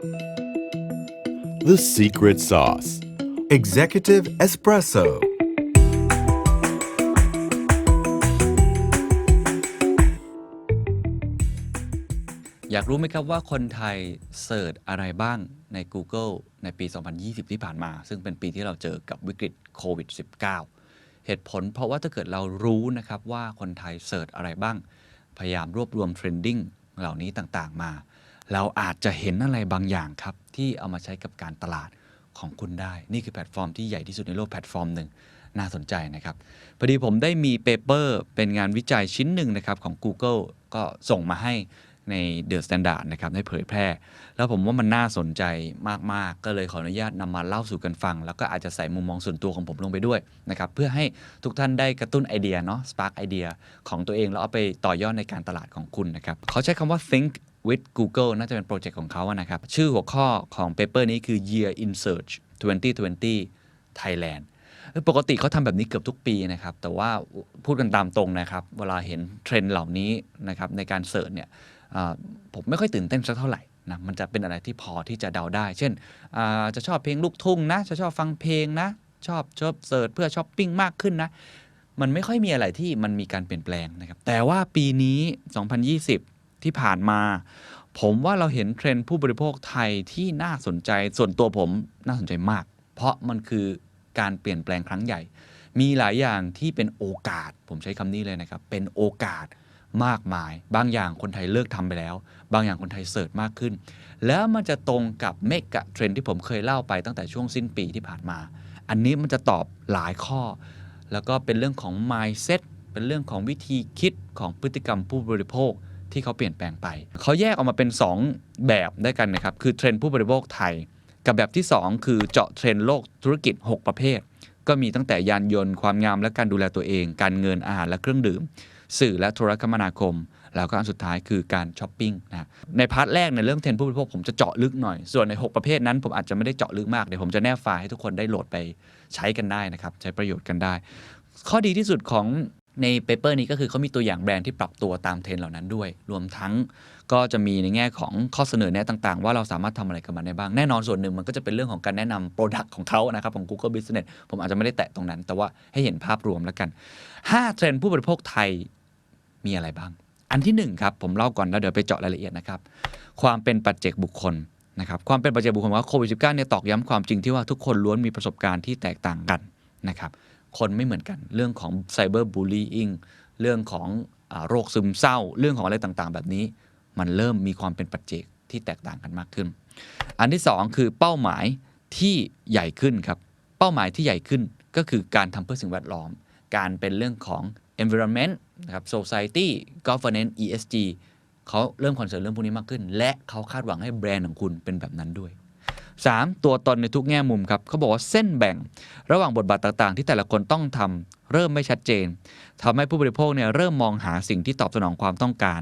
The secret sauce. Executive Espresso. อยากรู้ไหมครับว่าคนไทยเสิร์ชอะไรบ้างใน Google ในปี 2020 ที่ผ่านมา ซึ่งเป็นปีที่เราเจอกับวิกฤตโควิด -19 เหตุผลเพราะว่าถ้าเกิดเรารู้นะครับว่าคนไทยเสิร์ชอะไรบ้าง พยายามรวบรวมเทรนดิ้งเหล่านี้ต่างๆมา เราอาจจะเห็นอะไรบางอย่างครับ ที่เอามาใช้กับการตลาดของคุณได้ นี่คือแพลตฟอร์มที่ใหญ่ที่สุดในโลกแพลตฟอร์มหนึ่งน่าสนใจนะครับพอดีผมได้มีเปเปอร์เป็นงานวิจัยชิ้นหนึ่งนะครับของ Google ก็ส่งมาให้ใน The Standard นะครับได้เผยแพร่ แล้วผมว่ามันน่าสนใจมาก ๆ ก็เลยขออนุญาตนำมาเล่าสู่กันฟัง แล้วก็อาจจะใส่มุมมองส่วนตัวของผมลงไปด้วยนะครับเพื่อให้ทุกท่านได้กระตุ้นไอเดียเนาะ spark ไอเดียของตัวเอง แล้วเอาไปต่อยอดในการตลาดของคุณนะครับเขาใช้คำว่า think with Google น่าจะเป็นโปรเจกต์ของเขาอะนะครับ ชื่อหัวข้อของเปเปอร์นี้คือ Year in Search 2020 Thailand ปกติเขาทำแบบนี้เกือบทุกปีนะครับ แต่ว่าพูดกันตามตรงนะครับ เวลาเห็นเทรนด์เหล่านี้นะครับในการเสิร์ชเนี่ยผมไม่ค่อยตื่นเต้นสักเท่าไหร่นะมันจะเป็นอะไรที่พอที่จะเดาได้ เช่นจะชอบเพลงลูกทุ่งนะ จะชอบฟังเพลงนะ ชอบชอบเสิร์ชเพื่อช้อปปิ้งมากขึ้นนะ มันไม่ค่อยมีอะไรที่มันมีการเปลี่ยนแปลงนะครับ แต่ว่าปีนี้ 2020 ที่ผ่านมา ผมว่าเราเห็นเทรนด์ผู้บริโภคไทยที่น่าสนใจส่วนตัวผมน่าสนใจมาก เพราะมันคือการเปลี่ยนแปลงครั้งใหญ่ มีหลายอย่างที่เป็นโอกาส ผมใช้คำนี้เลยนะครับ เป็นโอกาสมากมาย บางอย่างคนไทยเลิกทำไปแล้ว บางอย่างคนไทยเสิร์ชมากขึ้น แล้วมันจะตรงกับเมกะเทรนด์ที่ผมเคยเล่าไปตั้งแต่ช่วงสิ้นปีที่ผ่านมา อันนี้มันจะตอบหลายข้อ แล้วก็เป็นเรื่องของ mindset เป็นเรื่องของวิธีคิดของพฤติกรรมผู้บริโภค ที่เขาเปลี่ยนแปลงไป เขาแยกออกมาเป็น 2 แบบได้กันนะครับ คือเทรนด์ผู้บริโภคไทย กับแบบที่ 2 คือเจาะเทรนด์โลกธุรกิจ 6 ประเภท ก็มีตั้งแต่ยานยนต์ ความงามและการดูแลตัวเอง การเงินอาหารและเครื่องดื่ม สื่อและโทรคมนาคม แล้วก็อันสุดท้ายคือการช้อปปิ้งนะในพาร์ทแรกในเรื่องเทรนด์ผู้บริโภคผมจะเจาะลึกหน่อย ส่วนใน 6 ประเภทนั้น ผมอาจจะไม่ได้เจาะลึกมากเดี๋ยวผมจะแนบไฟล์ให้ทุกคนได้โหลดไปใช้กันได้นะครับใช้ประโยชน์กันได้ข้อดีที่สุดของ ในเปเปอร์นี้ก็คือเขามีตัวอย่างแบรนด์ที่ปรับตัวตามเทรนเหล่านั้นด้วย รวมทั้งก็จะมีในแง่ของข้อเสนอแนะต่างๆ ว่าเราสามารถทำอะไรกับมันได้บ้าง แน่นอนส่วนหนึ่งมันก็จะเป็นเรื่องของการแนะนำโปรดักต์ของเขานะครับของ Google Business ผมอาจจะไม่ได้แตะตรงนั้น แต่ว่าให้เห็นภาพรวมแล้วกัน 5 เทรนด์ผู้บริโภคไทยมีอะไรบ้าง อันที่หนึ่งครับผมเล่าก่อนแล้วเดี๋ยวไปเจาะรายละเอียดนะครับความเป็นปัจเจกบุคคลนะครับความเป็นปัจเจกบุคคลว่าโควิด -19 เนี่ยตอกย้ำความจริงที่ว่าทุกคนล้วนมีประสบการณ์ที่แตกต่างกันนะครับ คนไม่เหมือนกัน เรื่องของไซเบอร์บูล y ิงเรื่องของอโรคซึมเศร้า เรื่องของอะไรต่างๆ แบบนี้ มันเริ่มมีความเป็นปัจเจกที่แตกต่างกันมากขึ้น อันที่ 2 คือเป้าหมายที่ใหญ่ขึ้นครับ เป้าหมายที่ใหญ่ขึ้นก็คือการทำเพื่อสิ่งแวดล้อม การเป็นเรื่องของ environment นะครับ society governance ESG เขาเริ่มคอนเซิร์นเรื่องพวกนี้มากขึ้น และเขาคาดหวังให้แบรนด์ของคุณเป็นแบบนั้นด้วย 3. ตัวตนในทุกแง่มุมครับเขาบอกว่าเส้นแบ่ง ระหว่างบทบาทต่างๆ ที่แต่ละคนต้องทำเริ่มไม่ชัดเจนทำให้ผู้บริโภคเนี่ยเริ่มมองหาสิ่งที่ตอบสนองความต้องการ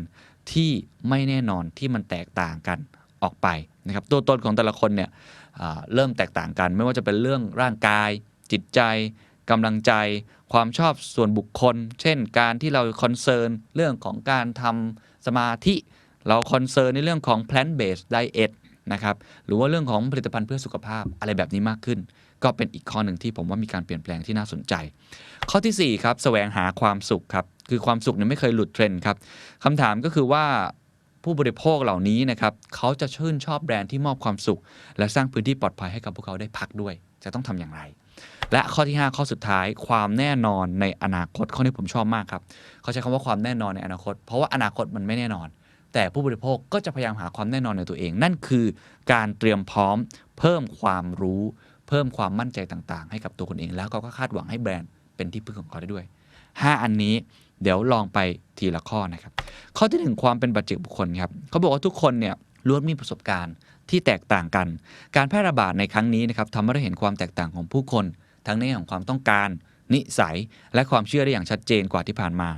ที่ไม่แน่นอนที่มันแตกต่างกันออกไปนะครับตัวตนของแต่ละคนเนี่ยเริ่มแตกต่างกัน ไม่ว่าจะเป็นเรื่องร่างกาย จิตใจกำลังใจ ความชอบส่วนบุคคล เช่น การที่เราคอนเซิร์นเรื่องของการทำสมาธิ เราคอนเซิร์นในเรื่องของ plant based diet นะครับหรือว่าเรื่องของผลิตภัณฑ์เพื่อสุขภาพอะไรแบบนี้มากขึ้น ก็เป็นอีกข้อหนึ่งที่ผมว่ามีการเปลี่ยนแปลงที่น่าสนใจ ข้อทีสี่4ครับแสวงหาความสุขครับคือความสุขเนี่ยไม่เคยหลุดเทรนด์ครับคำถามก็คือว่าผู้บริโภคเหล่านี้นะครับเขาจะชื่นชอบแบรนด์ที่มอบความสุข และสร้างพื้นที่ปลอดภัยให้กับพวกเขาได้พักด้วย จะต้องทำอย่างไร และข้อที่ 5 ข้อสุดท้าย ความแน่นอนในอนาคตข้อนี้ผมชอบมากครับเขาใช้คำว่าความแน่นอนในอนาคต เพราะว่าอนาคตมันไม่แน่นอน แต่ผู้บริโภคก็จะพยายามหาความแน่นอนในตัวเอง นั่นคือการเตรียมพร้อม เพิ่มความรู้ เพิ่มความมั่นใจต่างๆ ให้กับตัวคนเอง แล้วเขาก็คาดหวังให้แบรนด์เป็นที่พึ่งของเขาได้ด้วย 5 อันนี้เดี๋ยวลองไปทีละข้อนะครับ ข้อที่หนึ่งความเป็นปัจเจกบุคคลครับเขาบอกว่าทุกคนเนี่ยล้วนมีประสบการณ์ที่แตกต่างกัน การแพร่ระบาดในครั้งนี้นะครับทำให้เราเห็นความแตกต่างของผู้คน ทั้งในแง่ของความต้องการ นิสัย และความเชื่อได้อย่างชัดเจนกว่าที่ผ่านมา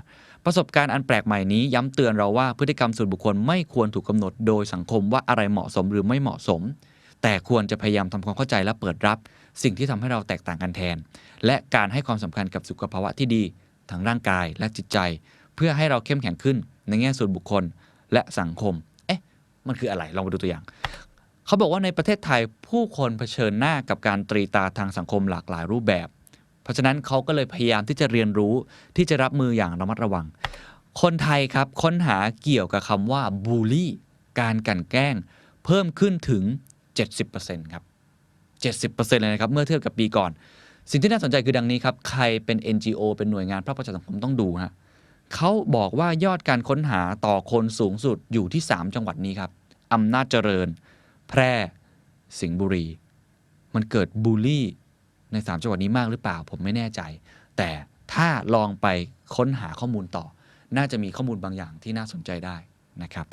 ประสบการณ์อันแปลกใหม่นี้ย้ำเตือนเราว่าพฤติกรรมส่วนบุคคลไม่ควรถูกกำหนดโดยสังคมว่าอะไรเหมาะสมหรือไม่เหมาะสม แต่ควรจะพยายามทำความเข้าใจและเปิดรับ สิ่งที่ทำให้เราแตกต่างกันแทน และการให้ความสำคัญกับสุขภาวะที่ดีทั้งร่างกายและจิตใจ เพื่อให้เราเข้มแข็งขึ้นในแง่ส่วนบุคคลและสังคม เอ๊ะ มันคืออะไร ลองมาดูตัวอย่าง เขาบอกว่าในประเทศไทยผู้คนเผชิญหน้ากับการตรีตาทางสังคมหลากหลายรูปแบบ เพราะฉะนั้นเขาก็เลยพยายามที่จะเรียนรู้ที่จะรับมืออย่างระมัดระวัง คนไทยครับค้นหาเกี่ยวกับคำว่าบูลลี่ การกันแกล้ง เพิ่มขึ้นถึง 70%ครับ 70%เลยนะครับ เมื่อเทียบกับปีก่อน สิ่งที่น่าสนใจคือดังนี้ครับ ใครเป็น NGO เป็นหน่วยงานภาคประชาสังคมต้องดูฮะเขาบอกว่ายอดการค้นหาต่อคนสูงสุดอยู่ที่ 3 จังหวัดนี้ครับอำนาจเจริญ แพร่ สิงห์บุรี มันเกิดบูลลี่ ใน 3 จังหวัดนี้มากหรือเปล่า ผมไม่แน่ใจ แต่ถ้าลองไปค้นหาข้อมูลต่อ น่าจะมีข้อมูลบางอย่างที่น่าสนใจได้นะครับ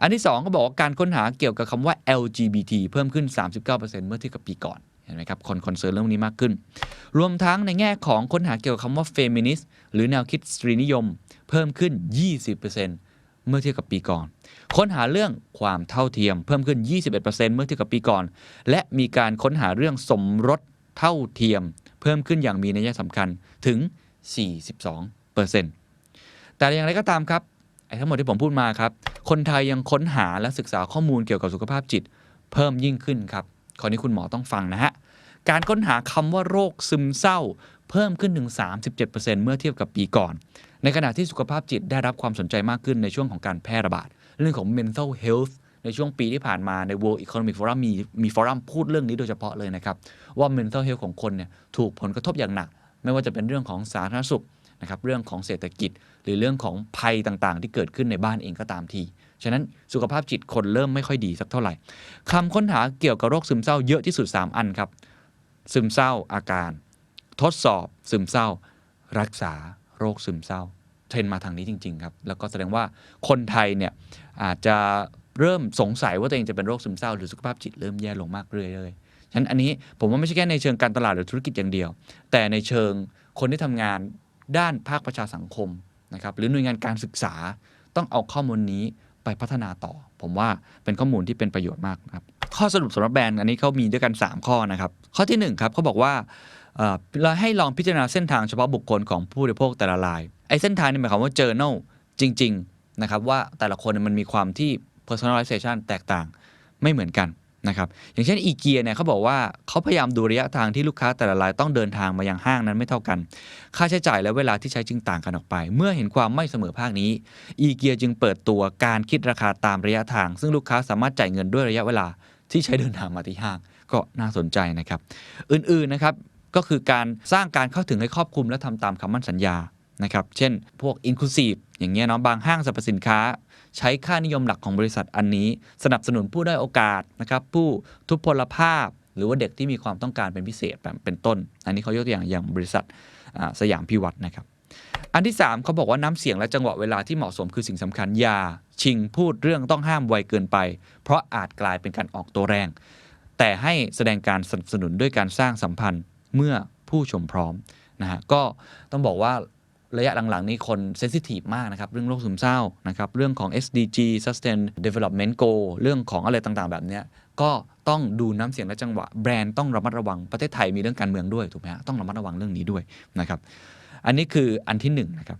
อันที่ 2 ก็บอกว่าการค้นหาเกี่ยวกับคำว่า LGBT เพิ่มขึ้น 39%เมื่อเทียบกับปีก่อนเห็นไหมครับคนคอนเซิร์นเรื่องนี้มากขึ้น รวมทั้งในแง่ของค้นหาเกี่ยวกับคำว่า feminist หรือแนวคิดสตรีนิยม เพิ่มขึ้น 20%เมื่อเทียบกับปีก่อน ค้นหาเรื่องความเท่าเทียมเพิ่มขึ้น 21%เมื่อเทียบกับปีก่อน และมีการค้นหาเรื่องสมรส เท่าเทียมเพิ่มขึ้นอย่างมีนัยสำคัญถึง 42%แต่อย่างไรก็ตามครับไอ้ทั้งหมดที่ผมพูดมาครับ คนไทยยังค้นหาและศึกษาข้อมูลเกี่ยวกับสุขภาพจิต เพิ่มยิ่งขึ้นครับข้อนี้คุณหมอต้องฟังนะฮะ การค้นหาคำว่าโรคซึมเศร้า เพิ่มขึ้นถึง 37%เมื่อเทียบกับปีก่อน ในขณะที่สุขภาพจิตได้รับความสนใจมากขึ้นในช่วงของการแพร่ระบาด เรื่องของ mental health ในช่วงปีที่ผ่านมาใน World Economic Forum มีมีฟอรัมพูดเรื่องนี้โดยเฉพาะเลยนะครับ ว่า mental health ของคนเนี่ยถูกผลกระทบอย่างหนัก ไม่ว่าจะเป็นเรื่องของสาธารณสุขนะครับเรื่องของเศรษฐกิจ หรือเรื่องของภัยต่างๆ ที่เกิดขึ้นในบ้านเองก็ตามที ฉะนั้นสุขภาพจิตคนเริ่มไม่ค่อยดีสักเท่าไหร่คำค้นหาเกี่ยวกับโรคซึมเศร้าเยอะที่สุด 3 อันครับ ซึมเศร้าอาการ ทดสอบ ซึมเศร้า รักษาโรคซึมเศร้าเทรนมาทางนี้จริง ๆ ครับ แล้วก็แสดงว่าคนไทยเนี่ยอาจจะ เริ่มสงสัยว่าตัวเองจะเป็นโรคซึมเศร้าหรือสุขภาพจิตเริ่มแย่ลงมากเรื่อยๆฉะนั้นอันนี้ผมว่าไม่ใช่แค่ในเชิงการตลาดหรือธุรกิจอย่างเดียว แต่ในเชิงคนที่ทำงานด้านภาคประชาสังคมนะครับหรือหน่วยงานการศึกษาต้องเอาข้อมูลนี้ไปพัฒนาต่อ ผมว่าเป็นข้อมูลที่เป็นประโยชน์มากนะครับข้อสรุปสำหรับแบรนด์อันนี้เขามีด้วยกัน 3 ข้อนะครับ ข้อที่1ครับเขาบอกว่าเราให้ลองพิจารณาเส้นทางเฉพาะบุคคลของผู้บริโภคแต่ละรายไอ้เส้นทางนี่หมายความว่า journal จริง ๆ นะครับว่าแต่ละคนมันมีความที่ personalization แตกต่างไม่เหมือนกันนะครับอย่างเช่นอีเกียเนี่ยเขาบอกว่าเขาพยายามดูระยะทางที่ลูกค้าแต่ละรายต้องเดินทางมายังห้างนั้นไม่เท่ากัน ค่าใช้จ่ายและเวลาที่ใช้จึงต่างกันออกไป เมื่อเห็นความไม่เสมอภาคนี้อีเกียจึงเปิดตัวการคิดราคาตามระยะทาง ซึ่งลูกค้าสามารถจ่ายเงินด้วยระยะเวลาที่ใช้เดินทางมาที่ห้าง ก็น่าสนใจนะครับ อื่นๆนะครับก็คือการสร้างการเข้าถึงให้ครอบคลุมและทำตามคำมั่นสัญญา นะครับ เช่น พวก inclusive อย่างเงี้ยเนาะบางห้างสรรพสินค้า ใช้ค่านิยมหลักของบริษัทอันนี้ สนับสนุนผู้ได้อยโอกาสนะครับผู้ทุพพลภาพ หรือว่าเด็กที่มีความต้องการเป็นพิเศษแบบเป็นต้น อันนี้เขายกตัวอย่างอย่างบริษัทสยามพิวัตรนะครับอันที่ 3เขาบอกว่าน้ำเสียงและจังหวะเวลาที่เหมาะสมคือสิ่งสำคัญอย่าชิงพูดเรื่องต้องห้ามไวเกินไป เพราะอาจกลายเป็นการออกตัวแรง แต่ให้แสดงการสนับสนุนด้วยการสร้างสัมพันธ์เมื่อผู้ชมพร้อมนะฮะก็ต้องบอกว่า ระยะหลังๆ นี้คนเซนซิทีฟมากนะครับ เรื่องโรคซึมเศร้านะครับ เรื่องของ SDG Sustain Development Goal เรื่องของอะไรต่างๆ แบบนี้ก็ต้องดูน้ำเสียงและจังหวะ แบรนด์ต้องระมัดระวังประเทศไทยมีเรื่องการเมืองด้วยถูกไหมฮะต้องระมัดระวังเรื่องนี้ด้วยนะครับอันนี้คืออันที่1นงนะครับ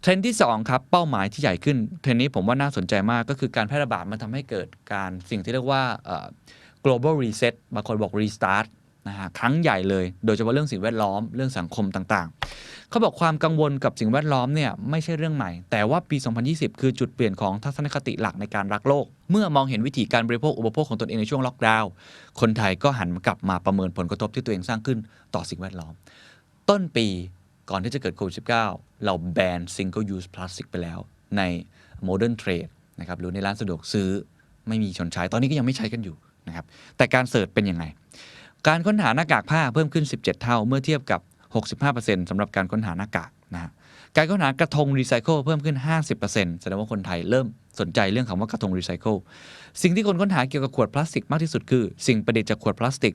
เทรนด์ที่ 2 ครับ เป้าหมายที่ใหญ่ขึ้น เทรนด์นี้ผมว่าน่าสนใจมากก็คือการแพร่ระบาดมันทำให้เกิดการสิ่งที่เรียกว่า global reset บางคนบอก restart นะฮะครั้งใหญ่เลย โดยเฉพาะเรื่องสิ่งแวดล้อมเรื่องสังคมต่างๆ เขาบอกความกังวลกับสิ่งแวดล้อมเนี่ยไม่ใช่เรื่องใหม่ แต่ว่าปี 2020 คือจุดเปลี่ยนของทัศนคติหลักในการรักโลก เมื่อมองเห็นวิธีการบริโภคอุปโภคของตนเองในช่วงล็อกดาวน์คนไทยก็หันกลับมาประเมินผลกระทบที่ตัวเองสร้างขึ้นต่อสิ่งแวดล้อม ต้นปีก่อนที่จะเกิดโควิด -19 เราแบน single use plastic ไปแล้ว ใน modern trade นะครับหรือในร้านสะดวกซื้อไม่มีชนใช้ตอนนี้ก็ยังไม่ใช้กันอยู่นะครับแต่การเสิร์ชเป็นยังไง การค้นหาหน้ากากผ้าเพิ่มขึ้น 17 เท่า เมื่อเทียบกับ 65%สำหรับการค้นหาหน้ากากนะฮะการค้นหากระทงรีไซเคิลเพิ่มขึ้น 50%แสดงว่าคนไทยเริ่มสนใจเรื่องคำว่ากระทงรีไซเคิลสิ่งที่คนค้นหาเกี่ยวกับขวดพลาสติกมากที่สุดคือ สิ่งประดิษฐ์จากขวดพลาสติก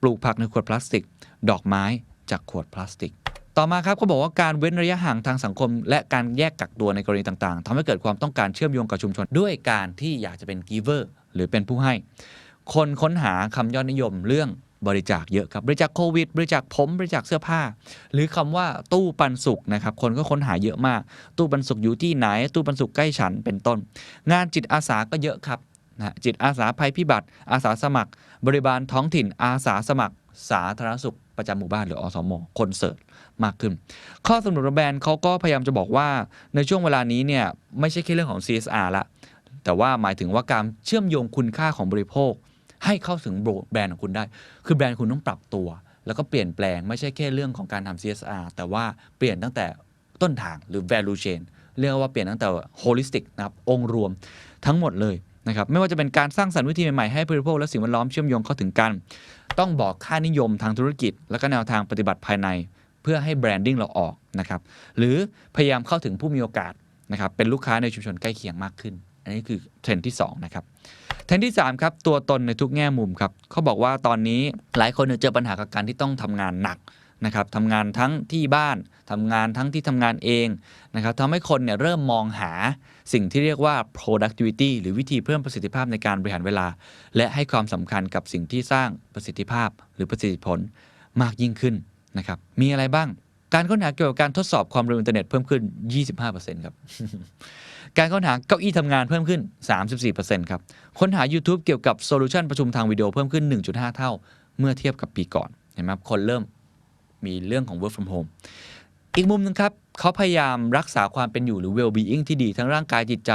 ปลูกผักในขวดพลาสติก ดอกไม้จากขวดพลาสติก ต่อมาครับก็บอกว่าการเว้นระยะห่างทางสังคม และการแยกกักตัวในกรณีต่างๆทำให้เกิดความต้องการเชื่อมโยงกับชุมชน ด้วยการที่อยากจะเป็น giver หรือเป็นผู้ให้ คนค้นหาคำยอดนิยมเรื่อง บริจาคเยอะครับบริจาคโควิด บริจาคผมบริจาคเสื้อผ้า หรือคำว่าตู้ปันสุกนะครับคนก็ค้นหาเยอะมาก ตู้ปันสุกอยู่ที่ไหน ตู้ปันสุกใกล้ฉันเป็นต้น งานจิตอาสาก็เยอะครับนะจิตอาสาภัยพิบัติ อาสาสมัคร บริบาลท้องถิ่นอาสาสมัคร สาธารณสุขประจำหมู่บ้านหรืออสมคนเสิร์ตมากขึ้น ข้อสรุปขอแบรนด์เขาก็พยายามจะบอกว่าในช่วงเวลานี้เนี่ยไม่ใช่แค่เรื่องของ CSR ละแต่ว่าหมายถึงว่าการเชื่อมโยงคุณค่าของบริโภค ให้เข้าถึงแบรนด์ของคุณได้ คือแบรนด์คุณต้องปรับตัว แล้วก็เปลี่ยนแปลงไม่ใช่แค่เรื่องของการทำ CSR แต่ว่าเปลี่ยนตั้งแต่ต้นทางหรือ value chain เรียกว่าเปลี่ยนตั้งแต่ holistic นะครับองค์รวมทั้งหมดเลยนะครับไม่ว่าจะเป็นการสร้างสรรค์วิธีใหม่ ๆ ให้บริโภคและสิ่งแวดล้อมเชื่อมโยงเข้าถึงกัน ต้องบอกค่านิยมทางธุรกิจ และก็แนวทางปฏิบัติภายใน เพื่อให้แบรนดิ้งเราออกนะครับหรือพยายามเข้าถึงผู้มีโอกาสนะครับเป็นลูกค้าในชุมชนใกล้เคียงมากขึ้น อันนี้คือเทรนด์ที่สองนะครับเทรนด์ที่สามครับ ตัวตนในทุกแง่มุมครับเขาบอกว่าตอนนี้หลายคนเจอปัญหากับการที่ต้องทำงานหนักนะครับทำงานทั้งที่บ้านทำงานทั้งที่ทำงานเองนะครับทำให้คนเนี่ยเริ่มมองหาสิ่งที่เรียกว่า productivity หรือวิธีเพิ่มประสิทธิภาพในการบริหารเวลา และให้ความสำคัญกับสิ่งที่สร้างประสิทธิภาพหรือประสิทธิผลมากยิ่งขึ้นนะครับมีอะไรบ้าง การค้นหาเกี่ยวกับการทดสอบความเร็วอินเทอร์เน็ตเพิ่มขึ้น 25%ครับ การค้นหาเก้าอี้ทำงานเพิ่มขึ้น 34%ครับ ค้นหา YouTube เกี่ยวกับโซลูชันประชุมทางวิดีโอเพิ่มขึ้น 1.5 เท่า เมื่อเทียบกับปีก่อน เห็นไหมครับ คนเริ่มมีเรื่องของ work from home อีกมุมหนึงครับเขาพยายามรักษาความเป็นอยู่หรือ well being ที่ดีทั้งร่างกายจิตใจ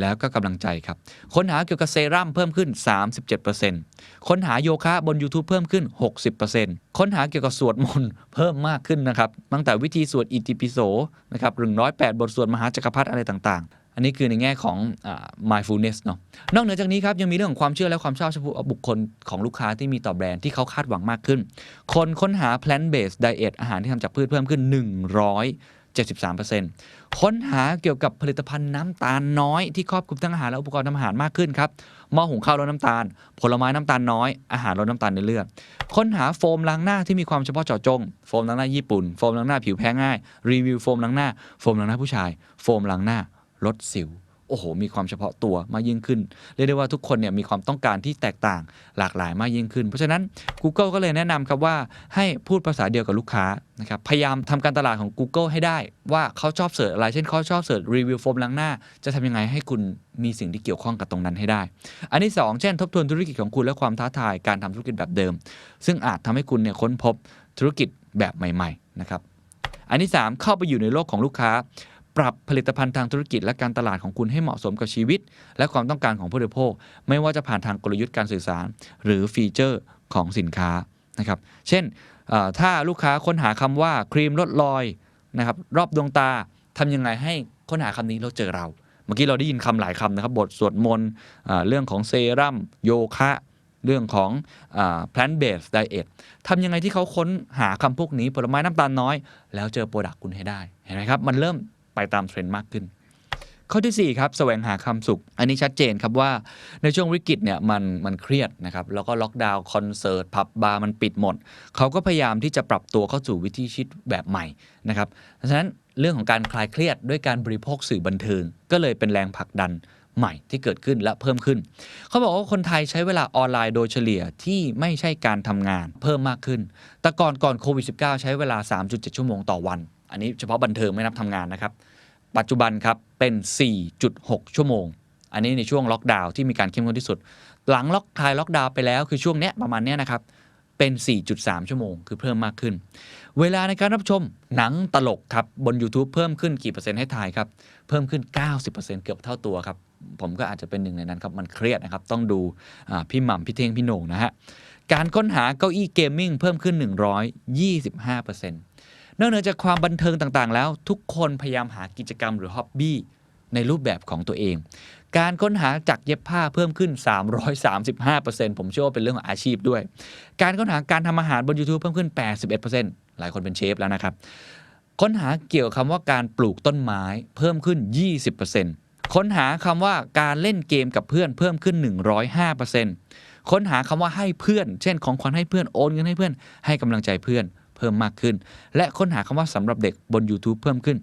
แล้วก็กำลังใจครับ ค้นหาเกี่ยวกับเซรั่มเพิ่มขึ้น 37%ค้นหาโยคะบน YouTube เพิ่มขึ้น 60%ค้นหาเกี่ยวกับสวดมนต์เพิ่มมากขึ้นนะครับ ตั้งแต่วิธีสวดอิติปิโสนะครับหรือน้อยแปดบทสวดมหาจักรพรรดิอะไรต่างๆ อันนี้คือในแง่ของอ mindfulness เนาะนอกเหนือจากนี้ครับยังมีเรื่องของความเชื่อและความชอบเฉพาะบุคคลของลูกค้าที่มีต่อแบรนด์ที่เขาคาดหวังมากขึ้น คนค้นหา plant based diet อาหารที่ทำจากพืชเพิ่มขึ้น 173%ค้นหาเกี่ยวกับผลิตภัณฑ์น้ำตาลน้อยที่ครอบคลุมทั้งอาหารและอุปกรณ์ทำอาหารมากขึ้นครับหม้อหุงข้าวลดน้ำตาล ผลไม้น้ำตาลน้อย อาหารลดน้ำตาลในเลือดค้นหาโฟมล้างหน้าที่มีความเฉพาะเจาะจง โฟมล้างหน้าญี่ปุ่น โฟมล้างหน้าผิวแพ้ง่าย รีวิวโฟมล้างหน้า โฟมล้างหน้าผู้ชาย โฟมล้างหน้า ลดสิว โอ้โห มีความเฉพาะตัวมากยิ่งขึ้น เรียกได้ว่าทุกคนเนี่ยมีความต้องการที่แตกต่างหลากหลายมากยิ่งขึ้น เพราะฉะนั้น Google ก็เลยแนะนำครับว่าให้พูดภาษาเดียวกับลูกค้านะครับพยายามทำการตลาดของ Google ให้ได้ ว่าเขาชอบเสิร์ชอะไร เช่นเขาชอบเสิร์ชรีวิวโฟมล้างหน้า จะทำยังไงให้คุณมีสิ่งที่เกี่ยวข้องกับตรงนั้นให้ได้ อันที่สองเช่น ทบทวนธุรกิจของคุณและความท้าทายการทำธุรกิจแบบเดิม ซึ่งอาจทำให้คุณเนี่ยค้นพบธุรกิจแบบใหม่ๆนะครับอันที่ 3 เข้าไปอยู่ในโลกของลูกค้า ปรับผลิตภัณฑ์ทางธุรกิจและการตลาดของคุณให้เหมาะสมกับชีวิต และความต้องการของผู้บริโภค ไม่ว่าจะผ่านทางกลยุทธ์การสื่อสาร หรือฟีเจอร์ของสินค้านะครับเช่นถ้าลูกค้าค้นหาคำว่าครีมลดรอยนะครับรอบดวงตาทำยังไงให้ค้นหาคำนี้แล้วเจอเรา เมื่อกี้เราได้ยินคำหลายคำนะครับ บทสวดมนต์เรื่องของเซรั่มโยคะเรื่องของอ่า plant based diet ทำยังไงที่เขาค้นหาคำพวกนี้ผลไม้น้ำตาลน้อย แล้วเจอโปรดักต์คุณให้ได้ เห็นไหมครับ มันเริ่ม ไปตามเทรนด์มากขึ้น ข้อทีสี่4 ครับแสวงหาความสุข อันนี้ชัดเจนครับว่าในช่วงวิกฤตเนี่ยมันมันเครียดนะครับ แล้วก็ล็อกดาวน์คอนเสิร์ตผับบาร์มันปิดหมด เขาก็พยายามที่จะปรับตัวเข้าสู่วิถีชีวิตแบบใหม่นะครับเพราะฉะนั้นเรื่องของการคลายเครียดด้วยการบริโภคสื่อบันเทิง ก็เลยเป็นแรงผลักดันใหม่ที่เกิดขึ้นและเพิ่มขึ้น เขาบอกว่าคนไทยใช้เวลาออนไลน์โดยเฉลี่ยที่ไม่ใช่การทำงานเพิ่มมากขึ้น แต่ก่อนก่อนโควิด -19 ใช้เวลา 3.7 ชั่วโมงต่อวัน อันนี้เฉพาะบันเทิงไม่นับทำงานนะครับ ปัจจุบันครับเป็น 4.6 ชั่วโมง อันนี้ในช่วงล็อกดาวน์ที่มีการเข้มข้นที่สุด หลังล็อกคลายล็อกดาวน์ไปแล้วคือช่วงเนี้ยประมาณเนี้ยนะครับเป็น 4.3 ชั่วโมง คือเพิ่มมากขึ้น เวลาในการรับชมหนังตลกครับ บน YouTube เพิ่มขึ้นกี่เปอร์เซ็นต์ให้ทายครับ เพิ่มขึ้น 90%เกือบเท่าตัวครับ ผมก็อาจจะเป็นหนึ่งในนั้นครับ มันเครียดนะครับ ต้องดูพี่หม่ำพี่เท่ง พี่โหน่งนะฮะ การค้นหาเก้าอี้เกมมิ่งเพิ่มขึ้น 125% นอกเหนือจากความบันเทิงต่างๆ แล้ว ทุกคนพยายามหากิจกรรมหรือฮ็อบบี้ในรูปแบบของตัวเอง การค้นหาจากเย็บผ้าเพิ่มขึ้น 335%ผมเชื่อว่าเป็นเรื่องของอาชีพด้วย การค้นหาการทำอาหารบน YouTube เพิ่มขึ้น 81%หลายคนเป็นเชฟแล้วนะครับ ค้นหาเกี่ยวกับคำว่าการปลูกต้นไม้เพิ่มขึ้น 20%ค้นหาคำว่าการเล่นเกมกับเพื่อนเพิ่มขึ้น 105%ค้นหาคำว่าให้เพื่อน เช่นของขวัญให้เพื่อนโอนเงินให้เพื่อนให้กำลังใจเพื่อน เพิ่มมากขึ้น และค้นหาคำว่าสำหรับเด็กบน YouTube เพิ่มขึ้น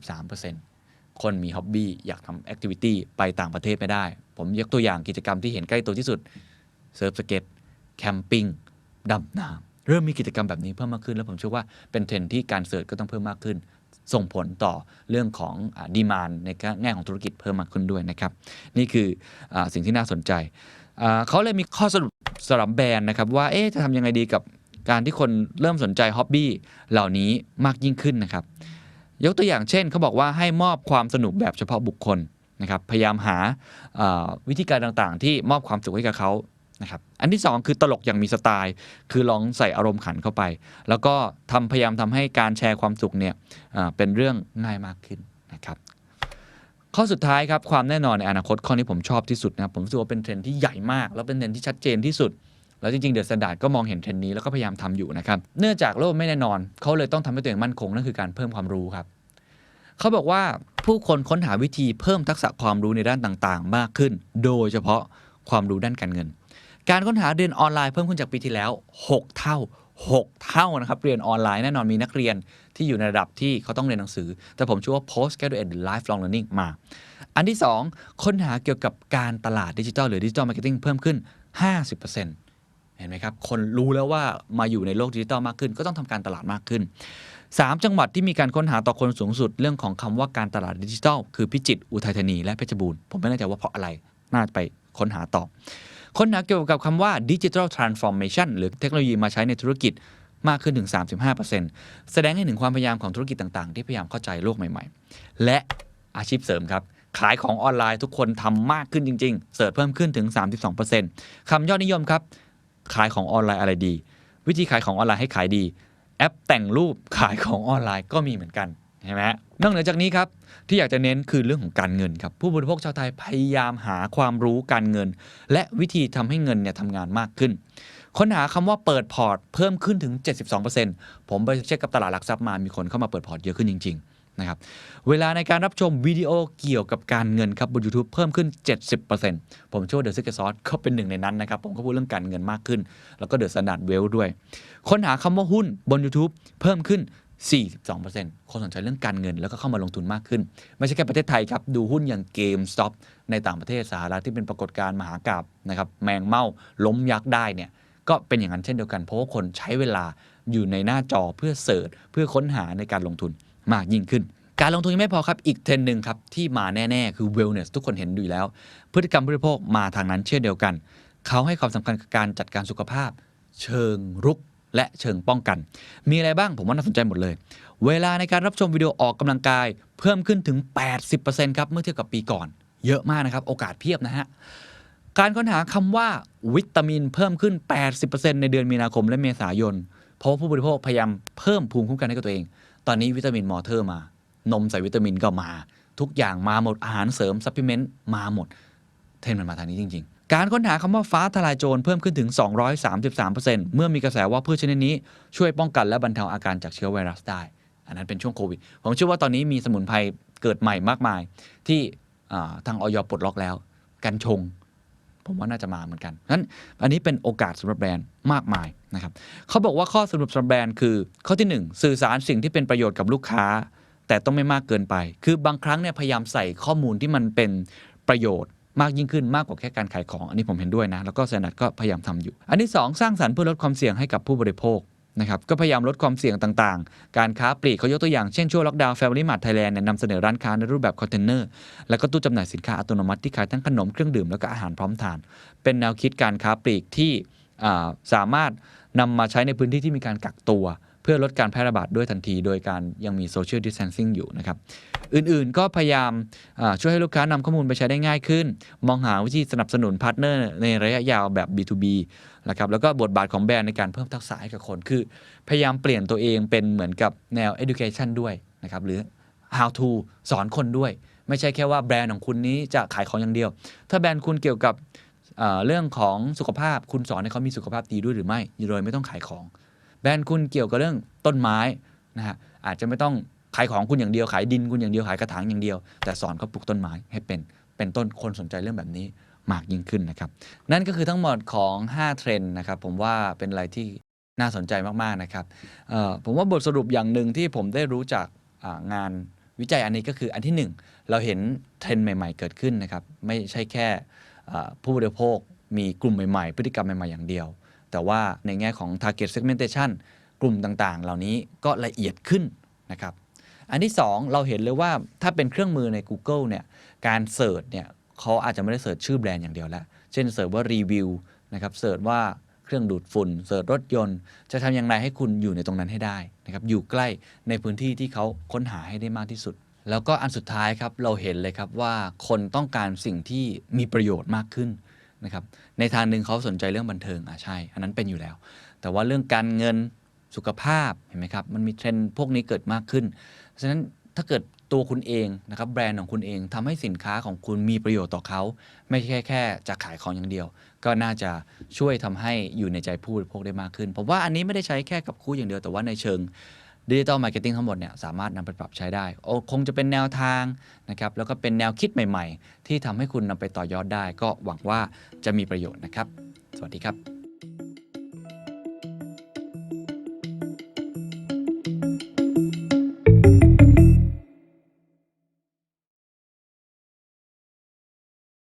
23%คนมีฮ็อบบี้อยากทำแอคทิวิตี้ไปต่างประเทศไม่ได้ ผมยกตัวอย่างกิจกรรมที่เห็นใกล้ตัวที่สุดเซิร์ฟสเก็ตแคมปิ้งดำน้ำเริ่มมีกิจกรรมแบบนี้เพิ่มมากขึ้น แล้วผมเชื่อว่าเป็นเทรนที่การเสิร์ชก็ต้องเพิ่มมากขึ้น ส่งผลต่อเรื่องของดีมานในแง่ของธุรกิจเพิ่มมากขึ้นด้วยนะครับนี่คืออสิ่งที่น่าสนใจเขาเลยมีข้อสรุปสำหรับแบรนด์นะครับว่าเอ๊ะจะทำยังไงดีกับ การที่คนเริ่มสนใจฮ็อบบี้เหล่านี้มากยิ่งขึ้นนะครับ ยกตัวอย่างเช่นเขาบอกว่าให้มอบความสนุกแบบเฉพาะบุคคลนะครับพยายามหาาวิธีการต่างๆ ที่มอบความสุขให้กับเขานะครับอันที่ 2 คือตลกอย่างมีสไตล์ คือลองใส่อารมณ์ขันเข้าไป แล้วก็ทำพยายามทำให้การแชร์ความสุขเนี่ยเป็นเรื่องง่ายมากขึ้นนะครับข้อสุดท้ายครับความแน่นอนในอนาคตข้อนี้ผมชอบที่สุดนะครับผมรู้สึกว่าเป็นเทรนด์ที่ใหญ่มาก แล้วเป็นเทรนด์ที่ชัดเจนที่สุด แล้วจริงๆเดอะสแตนดาร์ดก็มองเห็นเทรนด์นี้แล้วก็พยายามทำอยู่นะครับ เนื่องจากโลกไม่แน่นอน เขาเลยต้องทำให้ตัวเองมั่นคงนั่นคือการเพิ่มความรู้ครับ เขาบอกว่าผู้คนค้นหาวิธีเพิ่มทักษะความรู้ในด้านต่างๆ มากขึ้น โดยเฉพาะความรู้ด้านการเงิน การค้นหาเรียนออนไลน์เพิ่มขึ้นจากปีที่แล้ว 6 เท่า 6 เท่านะครับเรียนออนไลน์แน่นอนมีนักเรียนที่อยู่ในระดับที่เขาต้องเรียนหนังสือ แต่ผมเชื่อว่า post graduate หรือ lifelong learning มา อันที่ 2 ค้นหาเกี่ยวกับการตลาดดิจิทัลหรือดิจิทัลมาร์เก็ตติ้งเพิ่มขึ้น 50% เห็นไหมครับ คนรู้แล้วว่ามาอยู่ในโลกดิจิทัลมากขึ้น ก็ต้องทำการตลาดมากขึ้น 3 จังหวัดที่มีการค้นหาต่อคนสูงสุด เรื่องของคำว่าการตลาดดิจิทัล คือพิจิตรอุทัยธานีและเพชรบูรณ์ผมไม่แน่ใจว่าเพราะอะไรน่าจะไปค้นหาต่อ ค้นหาเกี่ยวกับคำว่าดิจิทัลทรานส์ฟอร์เมชันหรือเทคโนโลยีมาใช้ในธุรกิจมากขึ้นถึง 35%แสดงให้ถึงความพยายามของธุรกิจต่างๆ ที่พยายามเข้าใจโลกใหม่ ๆ และอาชีพเสริมครับขายของออนไลน์ทุกคนทำมากขึ้นจริง ๆ เสิร์ชเพิ่มขึ้นถึง 32%คำยอดนิยมครับ ขายของออนไลน์อะไรดี วิธีขายของออนไลน์ให้ขายดี แอปแต่งรูปขายของออนไลน์ก็มีเหมือนกันใช่ไหมนอกเหนือจากนี้ครับ ที่อยากจะเน้นคือเรื่องของการเงินครับ ผู้บริโภคชาวไทยพยายามหาความรู้การเงิน และวิธีทำให้เงินเนี่ยทำงานมากขึ้น ค้นหาคำว่าเปิดพอร์ตเพิ่มขึ้นถึง 72%ผมไปเช็คกับตลาดหลักทรัพย์มามีคนเข้ามาเปิดพอร์ตเยอะขึ้นจริง ๆ นะครับเวลาในการรับชมวิดีโอเกี่ยวกับการเงินครับบน YouTube เพิ่มขึ้น 70%ผมเชื่อว่าเดอะซิกเกอร์ซอสก็เป็นหนึ่งในนั้นนะครับ ผมก็พูดเรื่องการเงินมากขึ้น แล้วก็เดอะสแตนดาร์ดเวลด้วย ค้นหาคำว่าหุ้นบน YouTube เพิ่มขึ้น 42%คนสนใจเรื่องการเงินแล้วก็เข้ามาลงทุนมากขึ้น ไม่ใช่แค่ประเทศไทยครับ ดูหุ้นอย่าง GameStop ในต่างประเทศสหรัฐที่เป็นปรากฏการณ์มหากราบนะครับแมงเม่าล้มยักษ์ได้เนี่ยก็เป็นอย่างนั้นเช่นเดียวกันเพราะว่าคนใช้เวลาอยู่ในหน้าจอเพื่อเสิร์ชเพื่อค้นหาในการลงทุน มากยิ่งขึ้น การลงทุนยังไม่พอครับ อีกเทรนหนึ่งครับที่มาแน่ ๆ คือ wellness ทุกคนเห็นอยู่แล้ว พฤติกรรมผู้บริโภคมาทางนั้นเช่นเดียวกัน เขาให้ความสำคัญกับการจัดการสุขภาพ เชิงรุกและเชิงป้องกัน มีอะไรบ้างผมว่าน่าสนใจหมดเลย เวลาในการรับชมวิดีโอออกกำลังกาย เพิ่มขึ้นถึง 80%ครับเมื่อเทียบกับปีก่อน เยอะมากนะครับ โอกาสเพียบนะฮะ การค้นหาคำว่าวิตามินเพิ่มขึ้น 80%ในเดือนมีนาคมและเมษายน เพราะว่าผู้บริโภคพยายามเพิ่มภูมิคุ้มกันให้กับตัวเอง ตอนนี้วิตามินมอเตอร์มา นมใส่วิตามินก็มา ทุกอย่างมาหมดอาหารเสริมซัพพลิเมนต์มาหมด เทรนด์มันมาทางนี้จริง ๆ การค้นหาคำว่าฟ้าทลายโจรเพิ่มขึ้นถึง 233%เมื่อมีกระแสว่าพืชชนิดนี้ช่วยป้องกันและบรรเทาอาการจากเชื้อไวรัสได้ อันนั้นเป็นช่วงโควิด ผมเชื่อว่าตอนนี้มีสมุนไพรเกิดใหม่มากมาย ที่ทางออยปลดล็อกแล้ว กัญชง ผมว่าน่าจะมาเหมือนกันนั้นอันนี้เป็นโอกาสสำหรับแบรนด์มากมายนะครับเขาบอกว่าข้อสรุปสำหรับแบรนด์คือ ข้อที่ 1 สื่อสารสิ่งที่เป็นประโยชน์กับลูกค้า แต่ต้องไม่มากเกินไป คือบางครั้งเนี่ยพยายามใส่ข้อมูลที่มันเป็นประโยชน์มากยิ่งขึ้นมากกว่าแค่การขายของ อันนี้ผมเห็นด้วยนะ แล้วก็แตนดาร์ดก็พยายามทำอยู่ อันที่ 2 สร้างสรรค์เพื่อลดความเสี่ยงให้กับผู้บริโภค นะครับก็พยายามลดความเสี่ยงต่างๆ การค้าปลีกเขายกตัวอย่างเช่นช่วงล็อกดาวน์แฟมิลี่มาร์ทไทยแลนด์เนี่ยนำเสนอร้านค้าในรูปแบบคอนเทนเนอร์ แล้วก็ตู้จำหน่ายสินค้าอัตโนมัติที่ขายทั้งขนมเครื่องดื่มแล้วก็อาหารพร้อมทาน เป็นแนวคิดการค้าปลีกที่สามารถนำมาใช้ในพื้นที่ที่มีการกักตัว เพื่อลดการแพร่ระบาดด้วยทันที โดยการยังมีโซเชียลดิสแทนซิ่งอยู่นะครับ อื่นๆ ก็พยายามช่วยให้ลูกค้านำข้อมูลไปใช้ได้ง่ายขึ้น มองหาวิธีสนับสนุนพาร์ทเนอร์ในระยะยาวแบบ B2B นะครับแล้วก็บทบาทของแบรนด์ในการเพิ่มทักษะให้กับคน คือ พยายามเปลี่ยนตัวเองเป็นเหมือนกับแนว education ด้วยนะครับหรือ how to สอนคนด้วย ไม่ใช่แค่ว่าแบรนด์ของคุณนี้จะขายของอย่างเดียว ถ้าแบรนด์คุณเกี่ยวกับเรื่องของสุขภาพคุณสอนให้เขามีสุขภาพดีด้วยหรือไม่โดยไม่ต้องขายของ แบรนด์คุณเกี่ยวกับเรื่องต้นไม้นะฮะอาจจะไม่ต้อง ขายของคุณอย่างเดียวขายดินคุณอย่างเดียวขายกระถางอย่างเดียว แต่สอนเขาปลูกต้นไม้ให้เป็น เป็นต้นคนสนใจเรื่องแบบนี้มากยิ่งขึ้นนะครับ นั่นก็คือทั้งหมดของ 5 เทรนด์นะครับ ผมว่าเป็นอะไรที่น่าสนใจมาก ๆ นะครับผมว่าบทสรุปอย่างหนึ่งที่ผมได้รู้จากงานวิจัยอันนี้ก็คืออันที่ 1 เราเห็นเทรนด์ใหม่ ๆ เกิดขึ้นนะครับ ไม่ใช่แค่ผู้บริโภคมีกลุ่มใหม่ ๆ พฤติกรรมใหม่ ๆ อย่างเดียว แต่ว่าในแง่ของ target segmentation กลุ่มต่าง ๆ เหล่านี้ก็ละเอียดขึ้นนะครับ อันที่ 2 เราเห็นเลยว่าถ้าเป็นเครื่องมือใน Google เนี่ยการเสิร์ชเนี่ยเขาอาจจะไม่ได้เสิร์ชชื่อแบรนด์อย่างเดียวแล้ว เช่นเสิร์ชว่ารีวิวนะครับเสิร์ชว่าเครื่องดูดฝุ่นเสิร์ชรถยนต์ จะทำอย่างไรให้คุณอยู่ในตรงนั้นให้ได้นะครับอยู่ใกล้ในพื้นที่ที่เขาค้นหาให้ได้มากที่สุด แล้วก็อันสุดท้ายครับเราเห็นเลยครับว่าคนต้องการสิ่งที่มีประโยชน์มากขึ้นนะครับในทางหนึ่งเขาสนใจเรื่องบันเทิงอะใช่ อันนั้นเป็นอยู่แล้ว แต่ว่าเรื่องการเงิน สุขภาพเห็นไหมครับมันมีเทรนด์พวกนี้เกิดมากขึ้น เพราะฉะนั้นถ้าเกิดตัวคุณเองนะครับแบรนด์ของคุณเองทำให้สินค้าของคุณมีประโยชน์ต่อเขา ไม่ใช่แค่จะขายของอย่างเดียว ก็น่าจะช่วยทำให้อยู่ในใจผู้บริโภคได้มากขึ้น ผมว่าอันนี้ไม่ได้ใช้แค่กับคู่อย่างเดียวแต่ว่าในเชิงดิจิตอลมาร์เก็ตติ้งทั้งหมดเนี่ยสามารถนำไปปรับใช้ได้ โอ้คงจะเป็นแนวทางนะครับแล้วก็เป็นแนวคิดใหม่ ๆ ที่ทำให้คุณนำไปต่อยอดได้ ก็หวังว่าจะมีประโยชน์นะครับ สวัสดีครับ